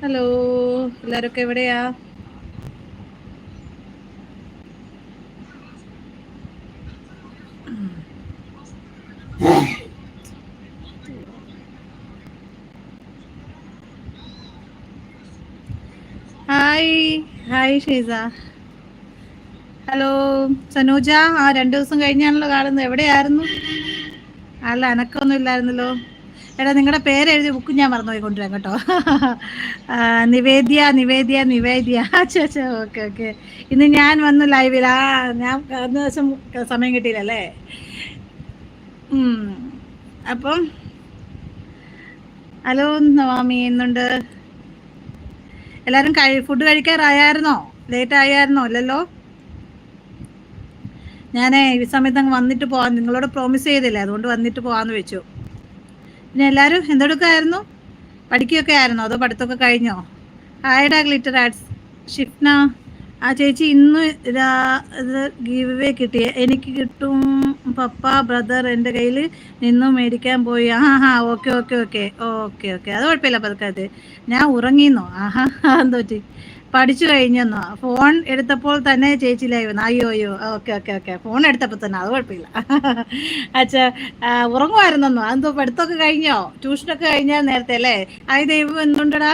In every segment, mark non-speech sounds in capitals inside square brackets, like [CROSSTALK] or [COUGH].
Hello എല്ലാരൊക്കെ എവിടെയാ? Hi hi Sheesa. Hello Sanuja ആ രണ്ടു ദിവസം കഴിഞ്ഞാണല്ലോ കാണുന്നത്. എവിടെയായിരുന്നു? അല്ല അനക്കൊന്നും ഇല്ലായിരുന്നല്ലോ. എടാ നിങ്ങളുടെ പേര് എഴുതി ബുക്ക് ഞാൻ മറന്നുപോയി കൊണ്ടുവരാം കേട്ടോ. നിവേദ്യ നിവേദ്യ നിവേദ്യ. അച്ഛാ ഓക്കെ ഓക്കെ. ഇന്ന് ഞാൻ വന്നു ലൈവിൽ ആ ഞാൻ അന്ന് ദിവസം സമയം കിട്ടിയില്ലല്ലേ. അപ്പം ഹലോ നവാമി എന്നുണ്ട് എല്ലാവരും കഴി ഫുഡ് കഴിക്കാറായായിരുന്നോ? ലേറ്റ് ആയായിരുന്നോ? അല്ലല്ലോ ഞാൻ ഈ സമയത്ത് അങ്ങ് വന്നിട്ട് പോവാൻ നിങ്ങളോട് പ്രോമിസ് ചെയ്തില്ലേ? അതുകൊണ്ട് വന്നിട്ട് പോവാന്ന് വെച്ചു. പിന്നെ എല്ലാവരും എന്തെടുക്കായിരുന്നു? പഠിക്കുകയൊക്കെ ആയിരുന്നോ? അതോ പഠിത്തമൊക്കെ കഴിഞ്ഞോ? ഹായഡാ ഗ്ലിറ്റർ ആർട്സ് ഷിഫ്ന ആ ചേച്ചി ഇന്ന് രാ- ഇത് ഗീവ് വേ കിട്ടിയ. എനിക്ക് കിട്ടും പപ്പ ബ്രദർ എന്റെ കയ്യിൽ നിന്നും മേടിക്കാൻ പോയി. ആ ഹാ okay okay okay okay okay അത് കുഴപ്പമില്ല പതുക്കാത്ത് ഞാൻ ഉറങ്ങിന്നോ? ആഹാ എന്തോ പറ്റി? പഠിച്ചു കഴിഞ്ഞെന്നോ? ഫോൺ എടുത്തപ്പോൾ തന്നെ ചേച്ചി അയ്യോ അയ്യോ. Okay okay okay. ഫോൺ എടുത്തപ്പോൾ തന്നെ. അത് കുഴപ്പമില്ല. [LAUGHS] അച്ഛാ ഉറങ്ങുമായിരുന്നോ അതെന്തോ പഠിത്തമൊക്കെ കഴിഞ്ഞോ? ട്യൂഷനൊക്കെ കഴിഞ്ഞാൽ നേരത്തെ അല്ലേ? ആയി ദൈവം എന്തുണ്ടടാ?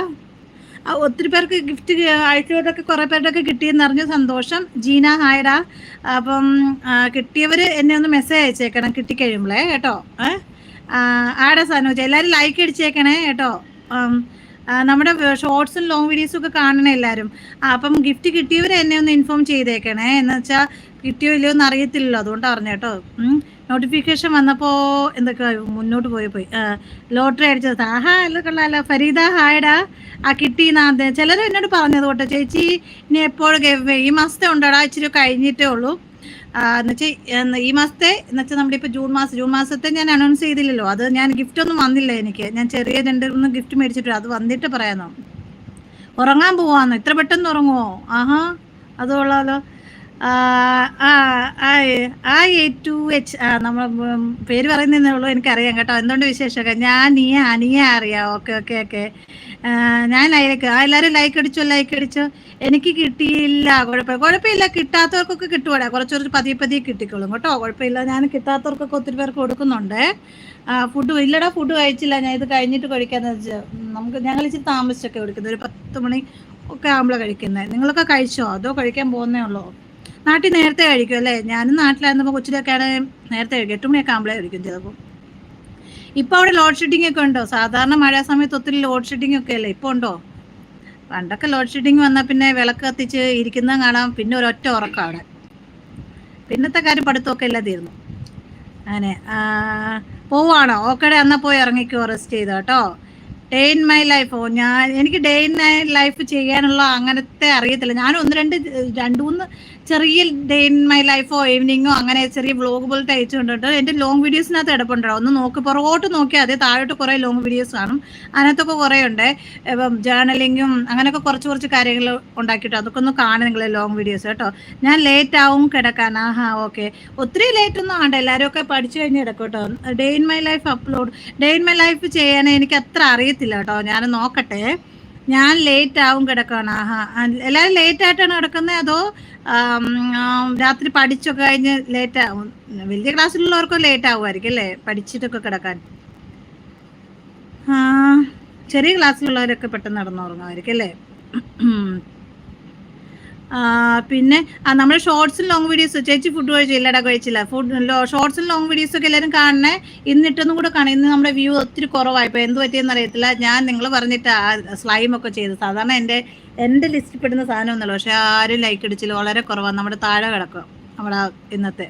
ഒത്തിരി പേർക്ക് ഗിഫ്റ്റ് അയച്ചവരൊക്കെ കുറേ പേരുടെയൊക്കെ കിട്ടിയെന്ന് അറിഞ്ഞ സന്തോഷം. ജീന ഹായടാ അപ്പം കിട്ടിയവർ എന്നെ ഒന്ന് മെസ്സേജ് അയച്ചേക്കണം കിട്ടിക്കഴിയുമ്പോളേ കേട്ടോ? ഏ? ആ, ആടാ സനോജ് എല്ലാവരും ലൈക്ക് അടിച്ചേക്കണേ കേട്ടോ? നമ്മുടെ ഷോർട്സും ലോങ് വീഡിയോസും ഒക്കെ കാണണേ എല്ലാവരും അപ്പം ഗിഫ്റ്റ് കിട്ടിയവർ എന്നെ ഒന്ന് ഇൻഫോം ചെയ്തേക്കണേ. എന്ന് വെച്ചാൽ കിട്ടിയോ ഇല്ലയോ എന്ന് അറിയത്തില്ലല്ലോ. അതുകൊണ്ട് പറഞ്ഞു കേട്ടോ. നോട്ടിഫിക്കേഷൻ വന്നപ്പോൾ എന്തൊക്കെ മുന്നോട്ട് പോയി പോയി. ലോട്ടറി അടിച്ചത്. ആഹാ അല്ല കൊള്ളാലോ. ഫരീദ ഹായടാ. ആ കിട്ടിയെന്നാ ചിലർ എന്നോട് പറഞ്ഞത് കേട്ടോ ചേച്ചി ഇനി എപ്പോഴും ഈ മാസത്തെ ഉണ്ടോടാ ഇച്ചിരി കഴിഞ്ഞിട്ടേ ഉള്ളൂ. എന്നുവെച്ചാൽ ഈ മാസത്തെ എന്നുവെച്ചാൽ നമ്മുടെ ഇപ്പോൾ ജൂൺ മാസം ജൂൺ മാസത്തെ ഞാൻ അനൗൺസ് ചെയ്തില്ലല്ലോ. അത് ഞാൻ ഗിഫ്റ്റ് ഒന്നും വന്നില്ല എനിക്ക്. ഞാൻ ചെറിയ ജെൻഡറിൽ നിന്ന് ഗിഫ്റ്റ് മേടിച്ചിട്ട് അത് വന്നിട്ട് പറയാനോ? ഉറങ്ങാൻ പോവാന്ന്? ഇത്ര പെട്ടെന്ന് ഉറങ്ങുമോ ആഹാ അത് ആ നമ്മൾ പേര് പറയുന്നതേ ഉള്ളൂ എനിക്കറിയാം കേട്ടോ. എന്തുകൊണ്ട് വിശേഷമൊക്കെ? ഞാൻ നീ അനിയ അറിയാം. Okay okay okay. ഞാൻ ലൈക്ക് ആ എല്ലാവരും ലൈക്ക് അടിച്ചു ലൈക്ക് അടിച്ചു? എനിക്ക് കിട്ടിയില്ല കുഴപ്പമില്ല. കുഴപ്പമില്ല കിട്ടാത്തവർക്കൊക്കെ കിട്ടുവാടാ. കുറച്ച് കുറച്ച് പതിയെ പതിയെ കിട്ടിക്കോളും കേട്ടോ. കുഴപ്പമില്ല ഞാൻ കിട്ടാത്തവർക്കൊക്കെ ഒത്തിരി പേർക്ക് കൊടുക്കുന്നുണ്ട്. ഫുഡ് ഇല്ലടാ ഫുഡ് കഴിച്ചില്ല. ഞാൻ ഇത് കഴിഞ്ഞിട്ട് കഴിക്കാന്ന് വെച്ചാൽ നമുക്ക് ഞങ്ങൾ ഇച്ചിരി താമസിച്ചൊക്കെ കൊടുക്കുന്നത് ഒരു പത്ത് മണി ഒക്കെ ആകുമ്പോഴാണ് കഴിക്കുന്നത് നിങ്ങളൊക്കെ കഴിച്ചോ? അതോ കഴിക്കാൻ പോകുന്നേ ഉള്ളോ? നാട്ടിൽ നേരത്തെ കഴിക്കും അല്ലേ? ഞാനും നാട്ടിലായിരുന്നപ്പോൾ കൊച്ചിലൊക്കെയാണ് നേരത്തെ കഴിക്കും. എട്ട് മണിയൊക്കെ ആകുമ്പോഴേ കഴിക്കും ചിലപ്പോൾ ഇപ്പോൾ അവിടെ ലോഡ് ഷെഡിംഗ് ഒക്കെ ഉണ്ടോ? സാധാരണ മഴ സമയത്ത് ഒത്തിരി ലോഡ് ഷെഡിംഗ് ഒക്കെ അല്ലേ? ഇപ്പോൾ ഉണ്ടോ? പണ്ടൊക്കെ ലോഡ് ഷെഡിംഗ് വന്നാൽ പിന്നെ വിളക്ക് കത്തിച്ച് ഇരിക്കുന്ന കാണാം. പിന്നെ ഒരൊറ്റ ഉറക്കം അവിടെ. പിന്നത്തെ കാര്യം പഠിത്തമൊക്കെ എല്ലാം തീർന്നു. അങ്ങനെ പോവാണോ? ഓക്കേടെ എന്നാൽ പോയി ഇറങ്ങിക്കോ റെസ്റ്റ് ചെയ്തോ കേട്ടോ. ഡേ ഇൻ മൈ ലൈഫ് ഞാൻ എനിക്ക് ഡേ ഇൻ മൈ ലൈഫ് ചെയ്യാനുള്ള അങ്ങനത്തെ അറിയത്തില്ല. ഞാൻ ഒന്ന് രണ്ട് രണ്ട് മൂന്ന് ചെറിയ ഡേ ഇൻ മൈ ലൈഫോ ഈവനിങ്ങോ അങ്ങനെ ചെറിയ വ്ലോഗ് പോലത്തെ അയച്ചു കൊണ്ടിട്ട് എന്റെ ലോങ് വീഡിയോസിനകത്ത് കിടപ്പുണ്ടോ ഒന്ന് നോക്ക് പുറകോട്ട് നോക്കിയാൽ അതെ താഴോട്ട് കുറേ ലോങ് വീഡിയോസ് കാണും. അതിനകത്തൊക്കെ കുറേ ഉണ്ട്. ഇപ്പം ജേർണലിങ്ങും അങ്ങനെയൊക്കെ കുറച്ച് കുറച്ച് കാര്യങ്ങൾ ഉണ്ടാക്കിയിട്ട് അതൊക്കെ ഒന്ന് കാണും നിങ്ങൾ ലോങ് വീഡിയോസ് കേട്ടോ. ഞാൻ ലേറ്റ് ആവും കിടക്കാൻ. ആഹാ ഓക്കെ ഒത്തിരി ലേറ്റ് ഒന്നും ആണ്ട എല്ലാവരും ഒക്കെ പഠിച്ചു കഴിഞ്ഞ് കിടക്കും കേട്ടോ. Day in my life upload day in my life ചെയ്യാൻ എനിക്ക് അത്ര അറിയത്തില്ല കേട്ടോ. ഞാൻ നോക്കട്ടെ. ഞാൻ ലേറ്റ് ആവും കിടക്കാണ്. ആഹാ. എല്ലാവരും ലേറ്റ് ആയിട്ടാണ് കിടക്കുന്നത് അതോ രാത്രി പഠിച്ചൊക്കെ കഴിഞ്ഞ് ലേറ്റ് ആവും? വലിയ ക്ലാസ്സിലുള്ളവർക്കും ലേറ്റ് ആവുമായിരിക്കും അല്ലേ? പഠിച്ചിട്ടൊക്കെ കിടക്കാൻ. ചെറിയ ക്ലാസ്സിലുള്ളവരൊക്കെ പെട്ടെന്ന് നടന്നുറങ്ങുമായിരിക്കും അല്ലേ? പിന്നെ നമ്മൾ ഷോർട്സ് ലോങ് വീഡിയോസ് ചേച്ചി ഫുഡ് കഴിച്ചില്ലടാ കഴിച്ചില്ല. ഫുഡ് ഷോർട്സും ലോങ് വീഡിയോസ് ഒക്കെ എല്ലാവരും കാണണേ. ഇന്നിട്ടൊന്നും കൂടെ കാണാം ഇന്ന് നമ്മുടെ വ്യൂ ഒത്തിരി കുറവായി. ഇപ്പോൾ എന്ത് പറ്റിയെന്ന് അറിയത്തില്ല. ഞാൻ നിങ്ങൾ പറഞ്ഞിട്ട് സ്ലൈം ഒക്കെ ചെയ്ത്. സാധാരണ എന്റെ എന്റെ ലിസ്റ്റിൽ പെടുന്ന സാധനം പക്ഷേ ആരും ലൈക്ക് അടിച്ചില്ല. വളരെ കുറവാണ് നമ്മുടെ താഴെ കിടക്കും. നമ്മുടെ ഇന്നത്തെ.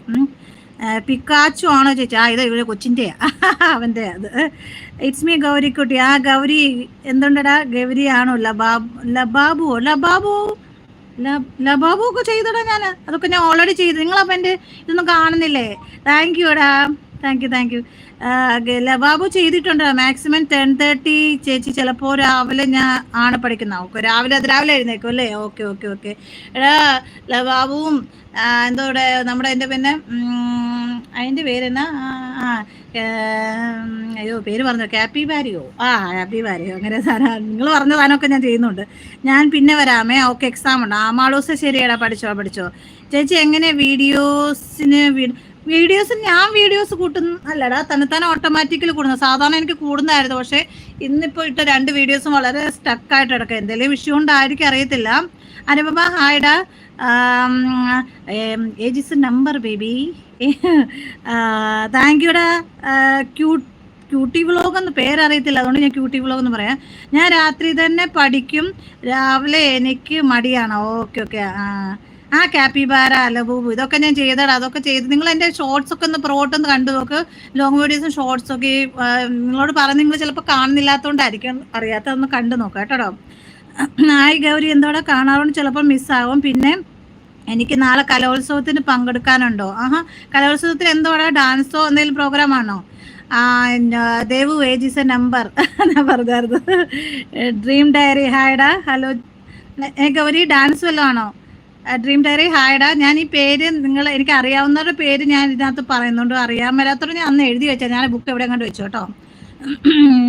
പിക്കാച്ചു ആണോ ചേച്ചി? ആ ഇതാ ഇവിടെ കൊച്ചിന്റെയാ [LAUGHS] അവന്റെ അത്. ഇറ്റ്സ് മീ ഗൗരിക്കുട്ടി. ആ ഗൗരി എന്തുണ്ടടാ? ഗൗരി ആണോ? ലബാബു ലബാബു? ല- ലബാബു ഒക്കെ ചെയ്തടാ ഞാൻ അതൊക്കെ ഞാൻ ഓൾറെഡി ചെയ്തു. നിങ്ങളപ്പം എന്റെ ഇതൊന്നും കാണുന്നില്ലേ? താങ്ക് യു എടാ. Thank you thank you Labubu ചെയ്തിട്ടുണ്ട്. മാക്സിമം ടെൻ തേർട്ടി ചേച്ചി ചിലപ്പോൾ രാവിലെ ഞാൻ ആണ് പഠിക്കുന്ന ഓക്കെ രാവിലെ അത് രാവിലെ എഴുന്നേക്കും അല്ലേ? Okay okay okay. എടാ ലബാബുവും എന്തോടെ നമ്മുടെ എന്റെ പിന്നെ അതിന്റെ പേരെന്നാ? ആ, അയ്യോ പേര് പറഞ്ഞു കാപ്പി ബാരിയോ ആ ഹാപ്പി ബാരിയോ അങ്ങനെ സാധനം നിങ്ങൾ പറഞ്ഞ സാധനമൊക്കെ ഞാൻ ചെയ്യുന്നുണ്ട്. ഞാൻ പിന്നെ വരാമേ. ഓക്കെ എക്സാം ഉണ്ട്. ആ മാളൂസ് ശരിയാടാ പഠിച്ചോ പഠിച്ചോ. ചേച്ചി എങ്ങനെ വീഡിയോസിന് വീഡിയോസ് ഞാൻ വീഡിയോസ് കൂട്ടുന്ന അല്ലടാ തന്നെത്താൻ ഓട്ടോമാറ്റിക്കലി കൂടുന്നു സാധാരണ എനിക്ക് കൂടുന്നതായിരുന്നു. പക്ഷേ ഇന്നിപ്പോൾ ഇട്ട രണ്ട് വീഡിയോസും വളരെ സ്റ്റക്കായിട്ട് കിടക്കുക. എന്തെങ്കിലും വിഷയം ഉണ്ടായിരിക്കും അറിയത്തില്ല. Anupama ഹായ്ഡാ age is number baby thank യുടാ cute cutie vlog എന്ന് പേരറിയത്തില്ല. അതുകൊണ്ട് ഞാൻ ക്യൂട്ടി വ്ളോഗ് എന്ന് പറയാം. ഞാൻ രാത്രി തന്നെ പഠിക്കും. രാവിലെ എനിക്ക് മടിയാണ്. Okay okay. ആ ആ കാപ്പിബാര അലബൂബു ഇതൊക്കെ ഞാൻ ചെയ്തടാ അതൊക്കെ ചെയ്ത് നിങ്ങൾ എന്റെ ഷോർട്സ് ഒക്കെ ഒന്ന് പ്രോട്ട് ഒന്ന് കണ്ടു നോക്ക്. ലോങ് വീഡിയോസും ഷോർട്സ് ഒക്കെ നിങ്ങളോട് പറഞ്ഞ് നിങ്ങൾ ചിലപ്പോൾ കാണുന്നില്ലാത്തതുകൊണ്ടായിരിക്കും അറിയാത്തതൊന്ന് കണ്ടു നോക്കാം കേട്ടോ. ഹായ് ഗൗരി എന്തോടെ? കാണാറുണ്ട്. ചിലപ്പോൾ മിസ്സാവും പിന്നെ എനിക്ക് നാളെ കലോത്സവത്തിന് പങ്കെടുക്കാനുണ്ടോ? ആഹാ കലോത്സവത്തിന് എന്തോടാ ഡാൻസോ എന്തെങ്കിലും പ്രോഗ്രാം ആണോ? Devu age age is a number ഞാൻ പറഞ്ഞായിരുന്നു ഡ്രീം ഡയറി ഹായ്ഡാ ഹലോ ഗൗരി ഡാൻസ് വല്ലതും ആണോ? ഡ്രീം ഡയറി ഹായ്ഡാ ഞാൻ ഈ പേര് നിങ്ങൾ എനിക്ക് അറിയാവുന്നവരുടെ പേര് ഞാൻ ഇതിനകത്ത് പറയുന്നുണ്ട്. അറിയാൻ മേലാത്തവർ ഞാൻ അന്ന് എഴുതി വെച്ചാൽ ഞാൻ ബുക്ക് എവിടെ കണ്ട് വെച്ചു കേട്ടോ.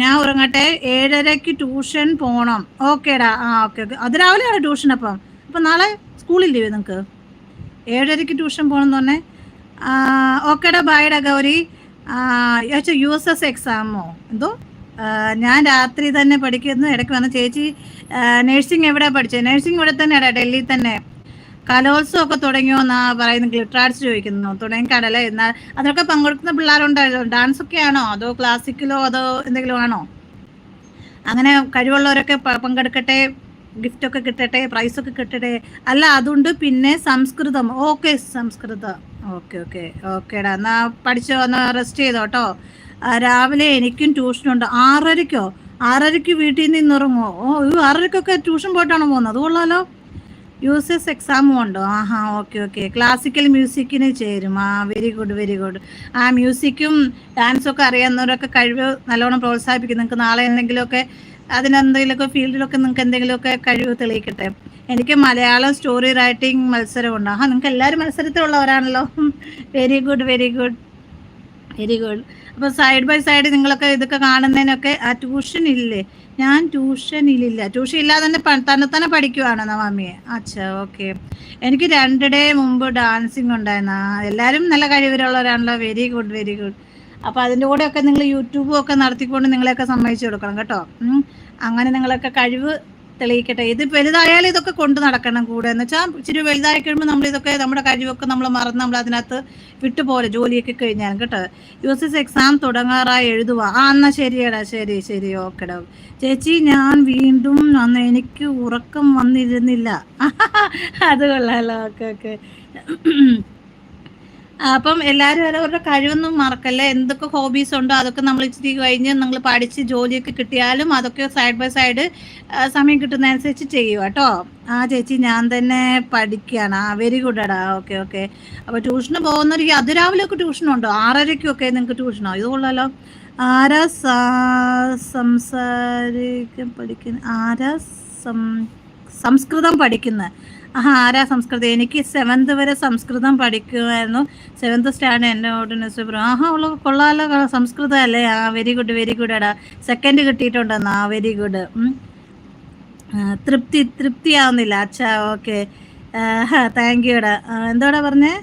ഞാൻ ഉറങ്ങട്ടെ. ഏഴരയ്ക്ക് ട്യൂഷൻ പോകണം ഓക്കേടാ ആ ഓക്കെ ഓക്കെ അത് രാവിലെയാണ് ട്യൂഷൻ അപ്പം. അപ്പം നാളെ സ്കൂളില്ലേ നിങ്ങൾക്ക് ഏഴരയ്ക്ക് ട്യൂഷൻ പോകണം എന്ന് ഓക്കേടാ ബായടാ ഗൗരി. യു എസ് എസ് എക്സാമോ എന്തോ? ഞാൻ രാത്രി തന്നെ പഠിക്കുന്നു. ഇടയ്ക്ക് വന്ന ചേച്ചി നഴ്സിംഗ് എവിടെ പഠിച്ചത് നഴ്സിംഗ് ഇവിടെ തന്നെയാടാ ഡൽഹിയിൽ തന്നെ. കലോത്സവം ഒക്കെ തുടങ്ങിയോ എന്നാ പറയുന്നത് ഗ്ലിറ്റർ ആർട്സ് ചോദിക്കുന്നു. തുടങ്ങിക്കാണല്ലേ? എന്നാൽ അതിനൊക്കെ പങ്കെടുക്കുന്ന പിള്ളേരുണ്ടല്ലോ ഡാൻസ് ഒക്കെ ആണോ? അതോ ക്ലാസിക്കലോ അതോ എന്തെങ്കിലും ആണോ? അങ്ങനെ കഴിവുള്ളവരൊക്കെ പങ്കെടുക്കട്ടെ. ഗിഫ്റ്റ് ഒക്കെ കിട്ടട്ടെ പ്രൈസ് ഒക്കെ കിട്ടട്ടെ. അല്ല അതുണ്ട് പിന്നെ സംസ്കൃതം. ഓക്കെ സംസ്കൃതം. ഓക്കെ ഓക്കെ ഓക്കേടാ എന്നാ പഠിച്ചോ? എന്നാ റെസ്റ്റ് ചെയ്തോ കേട്ടോ ആ, രാവിലെ എനിക്കും ട്യൂഷനുണ്ട് ആറരയ്ക്കോ ആറരയ്ക്ക് വീട്ടിൽ നിന്ന് ഇറങ്ങുമോ ഓ ആറരയ്ക്കൊക്കെ ട്യൂഷൻ പോയിട്ടാണോ പോകുന്നത്? അത് കൊള്ളാലോ. എസ് എക്സാമും ഉണ്ടോ? ആഹാ ഓക്കെ ഓക്കെ ക്ലാസിക്കൽ മ്യൂസിക്കിന് ചേരും. ആ വെരി ഗുഡ് വെരി ഗുഡ് ആ മ്യൂസിക്കും ഡാൻസും ഒക്കെ അറിയാവുന്നവരൊക്കെ കഴിവ് നല്ലോണം പ്രോത്സാഹിപ്പിക്കും. നിങ്ങൾക്ക് നാളെ എന്തെങ്കിലുമൊക്കെ അതിനെന്തെങ്കിലുമൊക്കെ ഫീൽഡിലൊക്കെ നിങ്ങൾക്ക് എന്തെങ്കിലുമൊക്കെ കഴിവ് തെളിയിക്കട്ടെ. എനിക്ക് മലയാളം സ്റ്റോറി റൈറ്റിംഗ് മത്സരമുണ്ട്. ആഹാ നിങ്ങൾക്ക് എല്ലാവരും മത്സരത്തിലുള്ളവരാണല്ലോ. Very good very good very good അപ്പോൾ സൈഡ് ബൈ സൈഡ് നിങ്ങളൊക്കെ ഇതൊക്കെ കാണുന്നതിനൊക്കെ ആ ട്യൂഷൻ ഇല്ലേ? ഞാൻ ട്യൂഷൻ ഇല്ലില്ല. ട്യൂഷൻ ഇല്ലാതെ തന്നെ തന്നെ തന്നെ പഠിക്കുവാണ് നവാമിയെ അച്ഛാ ഓക്കെ എനിക്ക് രണ്ട് ഡേ മുമ്പ് ഡാൻസിങ് ഉണ്ടായിരുന്നു. എല്ലാവരും നല്ല കഴിവുള്ളവരാണല്ലോ വെരി ഗുഡ് വെരി ഗുഡ് അപ്പോൾ അതിന്റെ കൂടെയൊക്കെ നിങ്ങൾ യൂട്യൂബും ഒക്കെ നടത്തിക്കൊണ്ട് നിങ്ങളെയൊക്കെ സമ്മതിച്ചു കൊടുക്കണം കേട്ടോ. അങ്ങനെ നിങ്ങളൊക്കെ കഴിവ് തെളിയിക്കട്ടെ. ഇത് വലുതായാലും ഇതൊക്കെ കൊണ്ട് നടക്കണം കൂടെ. എന്ന് വെച്ചാൽ ഇച്ചിരി വലുതായി കഴിയുമ്പോൾ നമ്മൾ ഇതൊക്കെ നമ്മുടെ കഴിവൊക്കെ നമ്മൾ മറന്ന് നമ്മൾ അതിനകത്ത് വിട്ടുപോലെ ജോലിയൊക്കെ കഴിഞ്ഞാൽ കേട്ടോ. യു എസ് എസ് എക്സാം തുടങ്ങാറായി എഴുതുക ആ എന്നാൽ ശരിയടാ. ശരി ശരി. ഓക്കെടാ. ചേച്ചി ഞാൻ വീണ്ടും വന്ന് എനിക്ക് ഉറക്കം വന്നിരുന്നില്ല. [LAUGHS] അത് കൊള്ളാലോ. Okay okay. അപ്പം എല്ലാവരും അവരവരുടെ കഴിവൊന്നും മറക്കല്ലേ? എന്തൊക്കെ ഹോബീസ് ഉണ്ടോ? അതൊക്കെ നമ്മൾ ഇച്ചിരി കഴിഞ്ഞ് നിങ്ങൾ പഠിച്ച് ജോലിയൊക്കെ കിട്ടിയാലും അതൊക്കെ സൈഡ് ബൈ സൈഡ് സമയം കിട്ടുന്നതനുസരിച്ച് ചെയ്യുക കേട്ടോ. ആ ചേച്ചി ഞാൻ തന്നെ പഠിക്കുകയാണ്. ആ വെരി ഗുഡ് എടാ. ഓക്കെ ഓക്കെ അപ്പോൾ ട്യൂഷന് പോകുന്നവർക്ക് അതിരാവിലെ ഒക്കെ ട്യൂഷനുണ്ടോ ആറരയ്ക്കൊക്കെ നിങ്ങൾക്ക് ട്യൂഷനോ ഇത് കൊള്ളാലോ. ആരാ സംസാരിക്കാൻ പഠിക്കുന്ന ആരാ സംസ്കൃതം പഠിക്കുന്നത് ആരാ സംസ്കൃതം? എനിക്ക് സെവൻത് വരെ സംസ്കൃതം പഠിക്കുമായിരുന്നു. സെവൻത് സ്റ്റാൻഡേർഡ് എന്റെ ഓർഡിനൻസ് ആഹാ ഉള്ള കൊള്ളാലോ സംസ്കൃതം അല്ലേ ആ വെരി ഗുഡ് വെരി ഗുഡ് എടാ. സെക്കൻഡ് കിട്ടിയിട്ടുണ്ടെന്ന് ആ വെരി ഗുഡ് തൃപ്തി തൃപ്തിയാവുന്നില്ല. അച്ഛാ ഓക്കെ. താങ്ക് യു എടാ. എന്തോടാ പറഞ്ഞേ?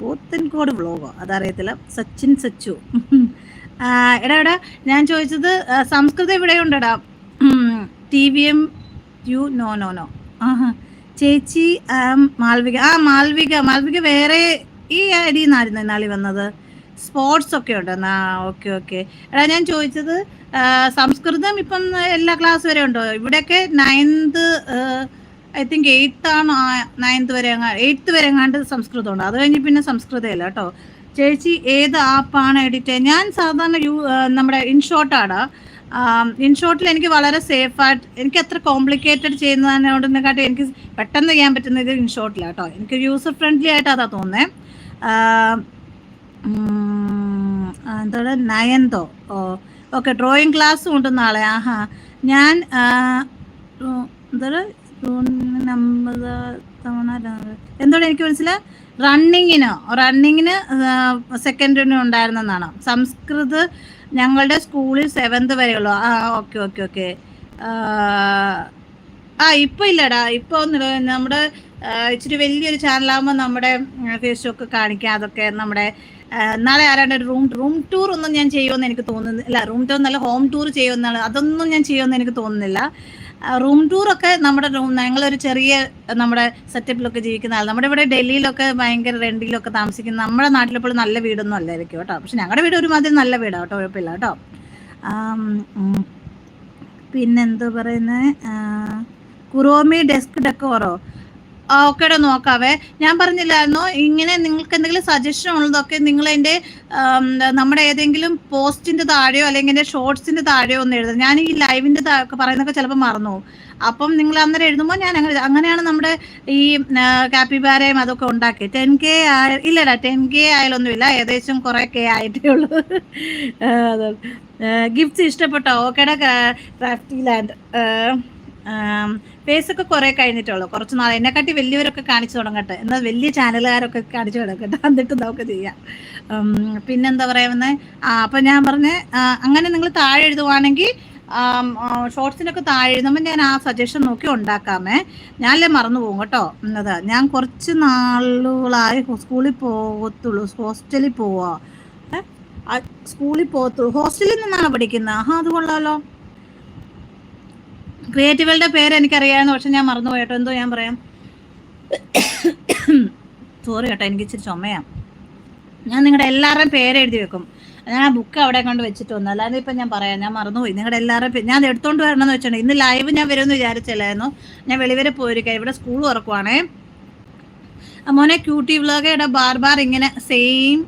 പോത്തൻകോട് വ്ളോഗോ അതറിയത്തില്ല. സച്ചിൻ സച്ചു. എടാ എടാ ഞാൻ ചോദിച്ചത് Sanskrit ഇവിടെയുണ്ടടാ T V M U no no no ചേച്ചി മാൽവിക ആ മാൽവിക മാൽവിക വേറെ ഈ അടിയിൽ നിന്നായിരുന്നു ഇന്നാളി വന്നത്. സ്പോർട്സ് ഒക്കെ ഉണ്ട്. എന്നാ ഓക്കെ ഓക്കെ. എടാ ഞാൻ ചോദിച്ചത് സംസ്കൃതം ഇപ്പം എല്ലാ ക്ലാസ് വരെ ഉണ്ടോ? ഇവിടെയൊക്കെ നയൻത് ഐ തിങ്ക് എയ്ത്ത് ആണ് നയൻത് വരെ എയ്ത്ത് വരെ എങ്ങാണ്ട് സംസ്കൃതം ഉണ്ട്. അത് കഴിഞ്ഞ് പിന്നെ സംസ്കൃതമല്ല കേട്ടോ. ചേച്ചി ഏത് ആപ്പാണ് എഡിറ്റ് ഞാൻ സാധാരണ യു നമ്മുടെ ഇൻഷോട്ടാണ് ഇൻഷോട്ടിൽ എനിക്ക് വളരെ സേഫായിട്ട് എനിക്ക് അത്ര കോംപ്ലിക്കേറ്റഡ് ചെയ്യുന്നതിനോടൊന്നെക്കാട്ടും എനിക്ക് പെട്ടെന്ന് ചെയ്യാൻ പറ്റുന്നത് ഇൻഷോട്ടിലാണ് കേട്ടോ എനിക്ക് യൂസർ ഫ്രണ്ട്ലി ആയിട്ട് അതാ തോന്നുന്നത് എന്താ നയന്തോ. ഓ ഓക്കെ ഡ്രോയിങ് ക്ലാസ്സും ഉണ്ട് നാളെ ആഹാ. ഞാൻ എന്താണ്? നമ്പർ തവണ എന്തോടെ എനിക്ക് മനസ്സിലായി റണ്ണിങ്ങിന് റണ്ണിങ്ങിന് സെക്കൻഡിന് ഉണ്ടായിരുന്നെന്നാണ്? സംസ്കൃത് ഞങ്ങളുടെ സ്കൂളിൽ സെവൻത് വരെയുള്ളൂ. ആ ഓക്കെ ഓക്കെ ഓക്കെ ആ ഇപ്പൊ ഇല്ലടാ. ഇപ്പൊ ഒന്നുമില്ല. നമ്മുടെ ഇച്ചിരി വലിയൊരു ചാനലാകുമ്പോൾ നമ്മുടെ ഫേസ്ബുക്ക് കാണിക്കാം. അതൊക്കെ നമ്മുടെ നാളെ ആരാണ്ട് ഒരു റൂം റൂം ടൂർ ഒന്നും ഞാൻ ചെയ്യുമെന്ന് എനിക്ക് തോന്നുന്നില്ല. റൂം ടൂർ നല്ല ഹോം ടൂർ ചെയ്യുമെന്നാണ്. അതൊന്നും ഞാൻ ചെയ്യുമെന്ന് എനിക്ക് തോന്നുന്നില്ല. റൂം ടൂർ ഒക്കെ നമ്മുടെ റൂം ഞങ്ങളൊരു ചെറിയ നമ്മുടെ സെറ്റപ്പിലൊക്കെ ജീവിക്കുന്ന ആൾ. നമ്മുടെ ഇവിടെ ഡൽഹിയിലൊക്കെ ഭയങ്കര റെന്റിലൊക്കെ താമസിക്കുന്ന നമ്മുടെ നാട്ടിലെപ്പോഴും നല്ല വീടൊന്നും അല്ലായിരിക്കും കേട്ടോ. പക്ഷെ ഞങ്ങളുടെ വീട് ഒരുമാതിരി നല്ല വീടാണ് കേട്ടോ കുഴപ്പമില്ല കേട്ടോ. പിന്നെന്തോ പറയുന്നത് കുറോമി ഡെസ്ക് ഡെക്കോറോ? ഓക്കേടെ നോക്കാവേ. ഞാൻ പറഞ്ഞില്ലായിരുന്നോ? ഇങ്ങനെ നിങ്ങൾക്ക് എന്തെങ്കിലും സജഷൻ ഉള്ളതൊക്കെ നിങ്ങൾ എന്റെ നമ്മുടെ ഏതെങ്കിലും പോസ്റ്റിന്റെ താഴെയോ അല്ലെങ്കിൽ എന്റെ ഷോർട്സിന്റെ താഴെയോ ഒന്ന് എഴുതുക ഞാൻ ഈ ലൈവിന്റെ പറയുന്നതൊക്കെ ചിലപ്പോൾ മറന്നു അപ്പം നിങ്ങൾ അന്നേരം എഴുതുമ്പോൾ ഞാൻ അങ്ങനെ അങ്ങനെയാണ് നമ്മുടെ ഈ കാപ്പിബാരയും അതൊക്കെ ഉണ്ടാക്കി ടെൻ കെ ആയ ഇല്ലടാ ടെൻ കെ ആയാലൊന്നുമില്ല. ഏകദേശം കുറേ കെ ആയിട്ടേ ഉള്ളൂ. ഗിഫ്റ്റ്സ് ഇഷ്ടപ്പെട്ടോ? ഓക്കേടാ ക്രാഫ്റ്റി ലാൻഡ് ഫേസൊക്കെ കുറെ കഴിഞ്ഞിട്ടുള്ളൂ. കുറച്ച് നാൾ എന്നെക്കാട്ടി വലിയവരൊക്കെ കാണിച്ചു തുടങ്ങട്ടെ. എന്നാൽ വലിയ ചാനലുകാരൊക്കെ കാണിച്ചു തുടങ്ങട്ടെ. എന്നിട്ട് നമുക്ക് ചെയ്യാം. പിന്നെന്താ പറയുന്നത് അപ്പൊ ഞാൻ പറഞ്ഞ അങ്ങനെ നിങ്ങൾ താഴെ എഴുതുവാണെങ്കിൽ ഷോർട്സിനൊക്കെ താഴെ എഴുതുമ്പോൾ ഞാൻ ആ സജഷൻ നോക്കി ഉണ്ടാക്കാമേ. ഞാനല്ലേ മറന്നു പോകും കേട്ടോ. എന്നത് ഞാൻ കുറച്ച് നാളുകളായി സ്കൂളിൽ പോകത്തുള്ളൂ. ഹോസ്റ്റലിൽ പോവാ. സ്കൂളിൽ പോകത്തുള്ളൂ. ഹോസ്റ്റലിൽ നിന്നാണ് പഠിക്കുന്നത് ആഹാ അത് കൊള്ളാലോ. ക്രിയേറ്റീവുകളുടെ പേര് എനിക്കറിയാമെന്ന് പക്ഷെ ഞാൻ മറന്നു പോയിട്ടോ എന്തോ ഞാൻ പറയാം. സോറി കേട്ടോ എനിക്ക് ഇച്ചിരി ചുമയാ. ഞാൻ നിങ്ങളുടെ എല്ലാവരുടെയും പേര് എഴുതി വെക്കും. ഞാൻ ആ ബുക്ക് അവിടെ കൊണ്ട് വെച്ചിട്ട് വന്നു. അല്ലാതെ ഇപ്പം ഞാൻ പറയാം ഞാൻ മറന്നുപോയി. നിങ്ങളുടെ എല്ലാവരുടെയും ഞാൻ എടുത്തോണ്ട് എടുത്തോണ്ട് വരണമെന്ന് വെച്ചിട്ടുണ്ട്. ഇന്ന് ലൈവ് ഞാൻ വരുമെന്ന് വിചാരിച്ചില്ലായിരുന്നു. ഞാൻ വെളിവരെ പോയിരിക്കാം. ഇവിടെ സ്കൂൾ തുറക്കുവാണേ. മോനെ ക്യൂട്ടി വ്ളോഗയുടെ ബാർ ബാർ ഇങ്ങനെ സെയിം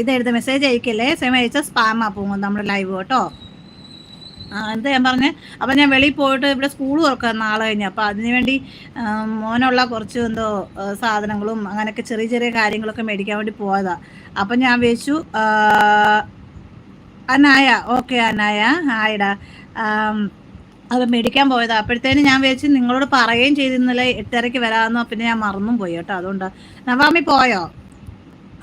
ഇത് എഴുത മെസ്സേജ് അയക്കല്ലേ? സെയിം അയച്ചാൽ സ്പാം ആ പോകും നമ്മുടെ ലൈവ് കേട്ടോ. എന്താ ഞാൻ പറഞ്ഞേ? അപ്പം ഞാൻ വെളിയിൽ പോയിട്ട് ഇവിടെ സ്കൂൾ തുറക്കാം നാളെ കഴിഞ്ഞ്. അപ്പം അതിന് വേണ്ടി ആ, മോനുള്ള കുറച്ച് എന്തോ സാധനങ്ങളും അങ്ങനെയൊക്കെ ചെറിയ ചെറിയ കാര്യങ്ങളൊക്കെ മേടിക്കാൻ വേണ്ടി പോയതാ. അപ്പം ഞാൻ വെച്ചു അനായ ഓക്കെ അനായ ആയിടാ. അത് മേടിക്കാൻ പോയതാ. അപ്പോഴത്തേന് ഞാൻ വിചാരിച്ചു നിങ്ങളോട് പറയുകയും ചെയ്തിരുന്നില്ല എട്ടരയ്ക്ക് വരാമെന്നോ പിന്നെ ഞാൻ മറന്നും പോയി കേട്ടോ അതുകൊണ്ട്. നവാമി പോയോ?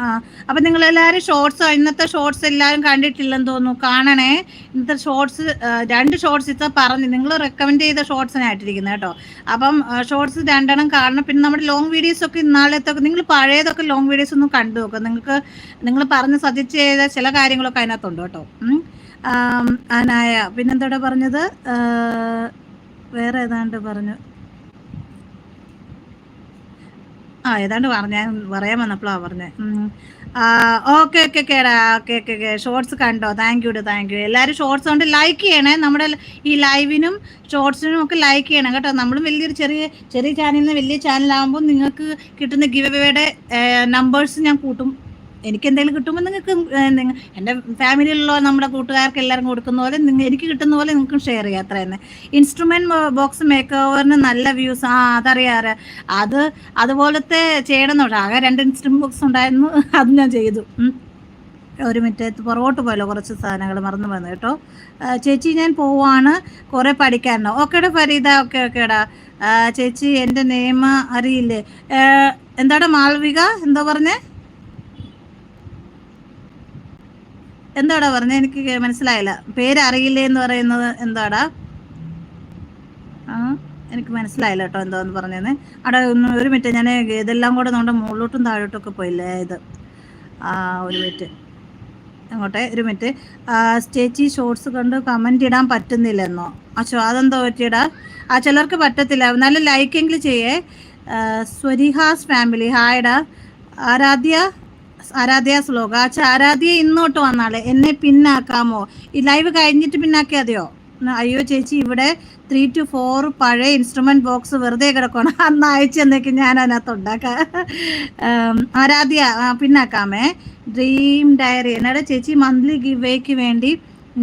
ആ അപ്പൊ നിങ്ങൾ എല്ലാരും ഷോർട്സ് ഇന്നത്തെ ഷോർട്സ് എല്ലാവരും കണ്ടിട്ടില്ലെന്ന് തോന്നുന്നു. കാണണേ. ഇന്നത്തെ ഷോർട്സ് രണ്ട് ഷോർട്സ് ഇത്ര പറഞ്ഞു. നിങ്ങൾ റെക്കമെൻഡ് ചെയ്ത ഷോർട്സിനായിട്ടിരിക്കുന്നത് കേട്ടോ. അപ്പം ഷോർട്സ് രണ്ടെണ്ണം കാണണം. പിന്നെ നമ്മുടെ ലോങ് വീഡിയോസ് ഒക്കെ ഇന്നാളത്തെ നിങ്ങൾ പഴയതൊക്കെ ലോങ് വീഡിയോസ് ഒന്നും കണ്ടു നോക്കുക നിങ്ങൾക്ക് നിങ്ങൾ പറഞ്ഞ് സജസ്റ്റ് ചെയ്ത ചില കാര്യങ്ങളൊക്കെ അതിനകത്തുണ്ട് കേട്ടോ. അനായ പിന്നെന്തോടെ പറഞ്ഞത്? വേറെ ഏതാണ്ട് പറഞ്ഞു? ആ ഏതാണ്ട് പറഞ്ഞ പറയാൻ വന്നപ്പോഴാ പറഞ്ഞത് ഓക്കെ ഓക്കെ കേടാ ഓക്കെ ഓക്കെ ഓക്കെ. ഷോർട്സ് കണ്ടോ? താങ്ക് യു താങ്ക് യു എല്ലാവരും ഷോർട്സ് കൊണ്ട് ലൈക്ക് ചെയ്യണേ. നമ്മുടെ ഈ ലൈവിനും ഷോർട്സിനും ഒക്കെ ലൈക്ക് ചെയ്യണം കേട്ടോ. നമ്മളും വലിയൊരു ചെറിയ ചെറിയ ചാനലിൽ നിന്ന് വലിയ ചാനലാകുമ്പോൾ നിങ്ങൾക്ക് കിട്ടുന്ന ഗിവ് നമ്പേഴ്സ് ഞാൻ കൂട്ടും. എനിക്ക് എന്തെങ്കിലും കിട്ടുമ്പോൾ നിങ്ങൾക്ക് നിങ്ങൾ എന്റെ ഫാമിലിയിലുള്ള നമ്മുടെ കൂട്ടുകാർക്ക് എല്ലാവരും കൊടുക്കുന്ന പോലെ നിങ്ങൾ എനിക്ക് കിട്ടുന്ന പോലെ നിങ്ങൾക്കും ഷെയർ ചെയ്യാം അത്ര തന്നെ. ഇൻസ്ട്രുമെന്റ് ബോക്സ് മേക്ക് ഓവറിന് നല്ല വ്യൂസ് ആ അതറിയാറ് അത് അതുപോലത്തെ ചെയ്യണം എന്ന് ആകെ രണ്ട് ഇൻസ്ട്രുമെന്റ് ബോക്സ് ഉണ്ടായിരുന്നു അത് ഞാൻ ചെയ്തു. ഒരു മിനിറ്റ് പുറകോട്ട് പോയല്ലോ കുറച്ച് സാധനങ്ങൾ മറന്നു വന്നു കേട്ടോ. ചേച്ചി ഞാൻ പോവാണ് കുറേ പഠിക്കാനുണ്ടോ. ഓക്കേടാ ഫരീദ ഓക്കെ ഓക്കേടാ ചേച്ചി എന്റെ നിയമ അറിയില്ലേ? എന്താടാ മാൾവിക എന്താ പറഞ്ഞേ? എന്താടാ പറഞ്ഞേ? എനിക്ക് മനസ്സിലായില്ല. പേര് അറിയില്ലേ എന്ന് പറയുന്നത് എന്താടാ? ആ എനിക്ക് മനസ്സിലായില്ല കേട്ടോ എന്താന്ന് പറഞ്ഞത് അവിടെ ഒന്ന് ഒരു മിനിറ്റ്. ഞാൻ ഇതെല്ലാം കൂടെ നമ്മുടെ മുകളിലോട്ടും താഴോട്ടും ഒക്കെ പോയില്ലേ ഇത്? ആ ഒരു മിനിറ്റ്. അങ്ങോട്ടെ ഒരു മിനിറ്റ്. സ്റ്റേച്ചി ഷോർട്സ് കണ്ട് കമന്റ് ഇടാൻ പറ്റുന്നില്ലെന്നോ? അച്ഛോ അതെന്തോ പറ്റിയടാ? ആ ചിലർക്ക് പറ്റത്തില്ല. നല്ല ലൈക്കെങ്കിലും ചെയ്യേ. സ്വരിഹാസ് ഫാമിലി ഹായടാ ആരാധ്യ? ആരാധ്യ ശ്ലോക. ആ ആരാധ്യ ഇന്നോട്ട് വന്നാളെ. എന്നെ പിന്നാക്കാമോ? ഈ ലൈവ് കഴിഞ്ഞിട്ട് പിന്നാക്കിയാതെയോ? അയ്യോ ചേച്ചി ഇവിടെ ത്രീ ടു ഫോർ പഴയ ഇൻസ്ട്രുമെന്റ് ബോക്സ് വെറുതെ കിടക്കണം [LAUGHS] അന്ന് അയച്ചു എന്നൊക്കെ ഞാൻ അതിനകത്ത് ഉണ്ടാക്കാം. ആരാധ്യ പിന്നാക്കാമേ. ഡ്രീം ഡയറി എന്നോട് ചേച്ചി മന്ത്ലി ഗിവേക്ക് വേണ്ടി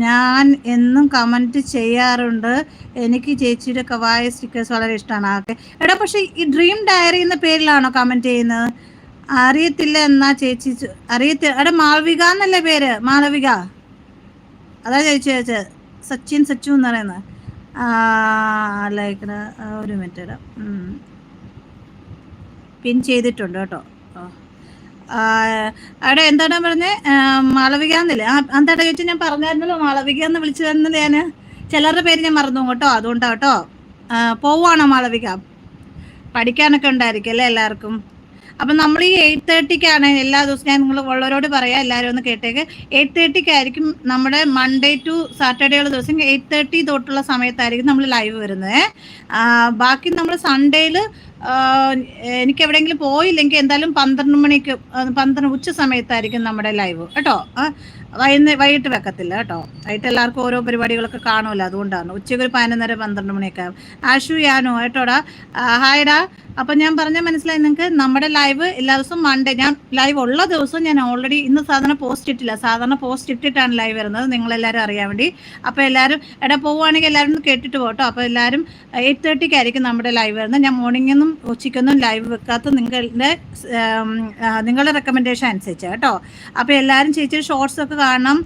ഞാൻ എന്നും കമന്റ് ചെയ്യാറുണ്ട്. എനിക്ക് ചേച്ചിയുടെ കവായ സ്റ്റിക്കേഴ്സ് വളരെ ഇഷ്ടമാണ്. ഓക്കെ എടാ പക്ഷേ ഈ ഡ്രീം ഡയറി എന്ന പേരിലാണോ കമന്റ് ചെയ്യുന്നത്? അറിയത്തില്ല എന്നാ ചേച്ചി അറിയത്തി എടാ മാളവിക എന്നല്ലേ പേര്? മാളവിക. അതാ ചേച്ചി ചേച്ചി സച്ചിൻ സച്ചു എന്ന് പറയുന്നത് ലൈക്ക് ഒരു മിനിറ്റ് ഇടാം. പിൻ ചെയ്തിട്ടുണ്ട് കേട്ടോ. അവിടെ എന്താണ് പറഞ്ഞേ? മാളവിക എന്നല്ലേ? എന്താടാ ചോദിച്ചാൽ ഞാൻ പറഞ്ഞായിരുന്നല്ലോ മാളവിക എന്ന് വിളിച്ചു തരുന്നത് ഞാൻ ചിലരുടെ പേര് ഞാൻ മറന്നു കേട്ടോ അതുകൊണ്ടാ കേട്ടോ. പോവാണോ മാളവിക? പഠിക്കാനൊക്കെ ഉണ്ടായിരിക്കും അല്ലേ എല്ലാവർക്കും? അപ്പം നമ്മൾ ഈ എയ്റ്റ് തേർട്ടിക്കാണ് എല്ലാ ദിവസവും ഞാൻ നിങ്ങൾ ഉള്ളവരോട് പറയാം എല്ലാവരും ഒന്ന് കേട്ടേക്ക്. എയ്റ്റ് തേർട്ടിക്കായിരിക്കും നമ്മുടെ മൺഡേ ടു സാറ്റർഡേയുള്ള ദിവസം എയ്റ്റ് തേർട്ടി തൊട്ടുള്ള സമയത്തായിരിക്കും നമ്മൾ ലൈവ് വരുന്നത് ബാക്കി നമ്മൾ സൺഡേയിൽ എനിക്ക് എവിടെയെങ്കിലും പോയില്ലെങ്കിൽ എന്തായാലും പന്ത്രണ്ട് മണിക്ക് പന്ത്രണ്ട് ഉച്ച സമയത്തായിരിക്കും നമ്മുടെ ലൈവ് കേട്ടോ? വൈകുന്ന വൈകിട്ട് വെക്കത്തില്ല കേട്ടോ? വൈകിട്ട് എല്ലാവർക്കും ഓരോ പരിപാടികളൊക്കെ കാണുമല്ലോ അതുകൊണ്ടാണ്. ഉച്ചയ്ക്ക് ഒരു പതിനൊന്നര പന്ത്രണ്ട് മണിയൊക്കെ ആവും. ആഷു യാനോ കേട്ടോടാ? ഹായ്ഡാ അപ്പം ഞാൻ പറഞ്ഞ മനസ്സിലായി നിങ്ങൾക്ക് നമ്മുടെ ലൈവ് എല്ലാ ദിവസവും മൺഡേ ഞാൻ ലൈവ് ഉള്ള ദിവസം ഞാൻ ഓൾറെഡി ഇന്ന് സാധാരണ പോസ്റ്റ് ഇട്ടില്ല. സാധാരണ പോസ്റ്റ് ഇട്ടിട്ടാണ് ലൈവ് വരുന്നത്. നിങ്ങളെല്ലാവരും അറിയാൻ വേണ്ടി. അപ്പോൾ എല്ലാവരും എടാ പോവുകയാണെങ്കിൽ എല്ലാവരും കേട്ടിട്ട് പോട്ടോ. അപ്പോൾ എല്ലാവരും എയ്റ്റ് തേർട്ടിക്ക് ആയിരിക്കും നമ്മുടെ ലൈവ് വരുന്നത്. ഞാൻ മോർണിംഗൊന്നും ഉച്ചയ്ക്കൊന്നും ലൈവ് വെക്കാത്ത നിങ്ങളുടെ നിങ്ങളുടെ റെക്കമെൻഡേഷൻ അനുസരിച്ച് കേട്ടോ. അപ്പോൾ എല്ലാവരും ചേച്ചി ഷോർട്സ് ഒക്കെ കാണണം.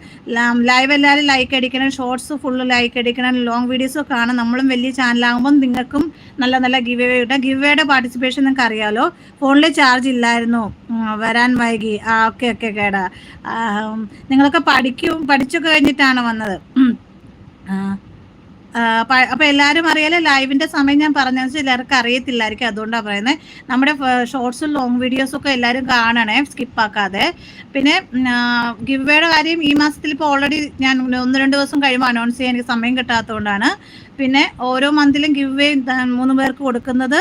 ലൈവ് എല്ലാവരും ലൈക്ക് അടിക്കണം. ഷോർട്സ് ഫുള്ള് ലൈക്ക് അടിക്കണം. ലോങ് വീഡിയോസ് ഒക്കെ കാണണം. നമ്മളും വലിയ ചാനലാകുമ്പോൾ നിങ്ങൾക്കും നല്ല നല്ല ഗിവ് അവേ കിട്ടാം ഗിവ് വേയുടെ പാർട്ടിസിപ്പേഷൻ നിങ്ങൾക്ക് അറിയാലോ. ഫോണിൽ ചാർജ് ഇല്ലായിരുന്നു. വരാൻ വൈകി. ആ ഓക്കെ ഓക്കെ കേടാ നിങ്ങളൊക്കെ പഠിക്കും പഠിച്ചൊക്കെ കഴിഞ്ഞിട്ടാണ് വന്നത്? അപ്പോൾ എല്ലാവരും അറിയാലോ ലൈവിന്റെ സമയം ഞാൻ വെച്ചാൽ എല്ലാവർക്കും അറിയത്തില്ലായിരിക്കും അതുകൊണ്ടാണ് പറയുന്നത് നമ്മുടെ ഷോർട്സും ലോങ് വീഡിയോസും ഒക്കെ എല്ലാവരും കാണണേ സ്കിപ്പാക്കാതെ പിന്നെ ഗിവേയുടെ കാര്യം ഈ മാസത്തിൽ ഇപ്പോൾ ഓൾറെഡി ഞാൻ ഒന്ന് രണ്ട് ദിവസം കഴിയുമ്പോൾ അനൗൺസ് ചെയ്യാൻ എനിക്ക് സമയം കിട്ടാത്തതുകൊണ്ടാണ്. പിന്നെ ഓരോ മന്തിലും ഗിവ് വേ മൂന്ന് പേർക്ക് കൊടുക്കുന്നത്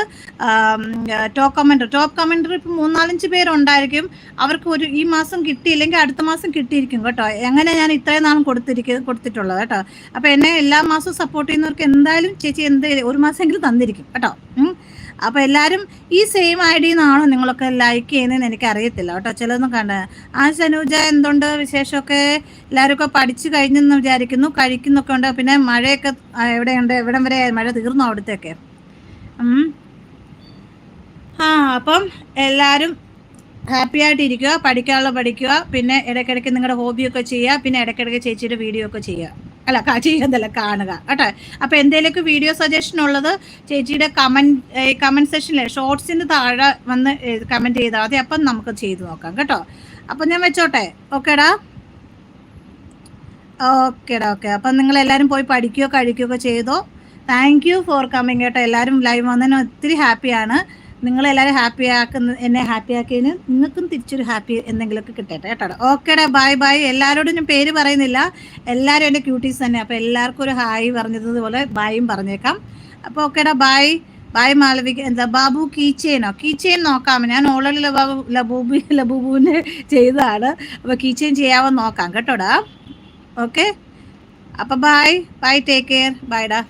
ടോപ്പ് കമന്റർ ടോപ്പ് കമന്റർ ഇപ്പം മൂന്നാലഞ്ച് പേരുണ്ടായിരിക്കും. അവർക്ക് ഒരു ഈ മാസം കിട്ടിയില്ലെങ്കിൽ അടുത്ത മാസം കിട്ടിയിരിക്കും കേട്ടോ. എങ്ങനെ ഞാൻ ഇത്രയും നാളും കൊടുത്തിരിക്ക കൊടുത്തിട്ടുള്ളത് കേട്ടോ. അപ്പം എന്നെ എല്ലാ മാസവും സപ്പോർട്ട് ചെയ്യുന്നവർക്ക് എന്തായാലും ചേച്ചി എന്ത് ഒരു മാസമെങ്കിലും തന്നിരിക്കും കേട്ടോ. അപ്പോൾ എല്ലാവരും ഈ സെയിം ഐ ഡി നിന്നാണോ നിങ്ങളൊക്കെ ലൈക്ക് ചെയ്യുന്നതെന്ന് എനിക്ക് അറിയത്തില്ല കേട്ടോ. ചിലതൊന്നും കണ്ട ആ സനൂജ എന്തുണ്ട് വിശേഷമൊക്കെ? എല്ലാവരും പഠിച്ചു കഴിഞ്ഞെന്ന് വിചാരിക്കുന്നു കഴിക്കുന്നൊക്കെ ഉണ്ട്. പിന്നെ മഴയൊക്കെ എവിടെയുണ്ട്? എവിടം വരെ മഴ തീർന്നു അവിടുത്തെയൊക്കെ ആ അപ്പം എല്ലാവരും ഹാപ്പി ആയിട്ടിരിക്കുക പഠിക്കാനുള്ള പഠിക്കുക പിന്നെ ഇടയ്ക്കിടയ്ക്ക് നിങ്ങളുടെ ഹോബിയൊക്കെ ചെയ്യുക പിന്നെ ഇടയ്ക്കിടയ്ക്ക് ചേച്ചിയുടെ വീഡിയോ ഒക്കെ ചെയ്യുക. അല്ല ചെയ്യുന്നതല്ല കാണുക. കേട്ടോ? അപ്പോൾ എന്തെങ്കിലുമൊക്കെ വീഡിയോ സജഷൻ ഉള്ളത് ചേച്ചിയുടെ കമന്റ് കമന്റ് സെഷനിലെ ഷോർട്സിന് താഴെ വന്ന് കമന്റ് ചെയ്താൽ മതി. അപ്പം നമുക്ക് ചെയ്ത് നോക്കാം കേട്ടോ? അപ്പം ഞാൻ വെച്ചോട്ടെ. ഓക്കേടാ ഓക്കേടാ ഓക്കെ അപ്പം നിങ്ങൾ എല്ലാവരും പോയി പഠിക്കുകയോ കഴിക്കുകയോ ചെയ്തോ. താങ്ക് യു ഫോർ കമ്മിങ് കേട്ടോ. എല്ലാവരും ലൈവ് വന്നതിന് ഒത്തിരി ഹാപ്പിയാണ് നിങ്ങളെല്ലാവരും ഹാപ്പി ആക്കുന്ന എന്നെ ഹാപ്പി ആക്കിയതിന് നിങ്ങൾക്കും തിരിച്ചൊരു ഹാപ്പി എന്തെങ്കിലുമൊക്കെ കിട്ടട്ടെ കേട്ടോ. ഓക്കേടാ ബൈ ബൈ എല്ലാവരോടും ഞാൻ പേര് പറയുന്നില്ല. എല്ലാവരും എന്റെ ക്യൂട്ടീസ് തന്നെ. അപ്പോൾ എല്ലാവർക്കും ഒരു ഹായ് പറഞ്ഞതുപോലെ ബായും പറഞ്ഞേക്കാം. അപ്പോൾ ഓക്കേടാ ബായ് ബായ് മാളവിക. എന്താ ബാബു കീച്ചെയിനോ കീച്ചെയിൻ നോക്കാം. ഞാൻ ഓൾറെഡി ലബാബു ലബൂബി ലബൂബുവിന് ചെയ്തതാണ്. അപ്പോൾ കീച്ചെയിൻ ചെയ്യാമോ നോക്കാം. കേട്ടോടാ ഓക്കെ അപ്പോൾ ബായ് ബൈ ടേക്ക് കെയർ ബൈഡാ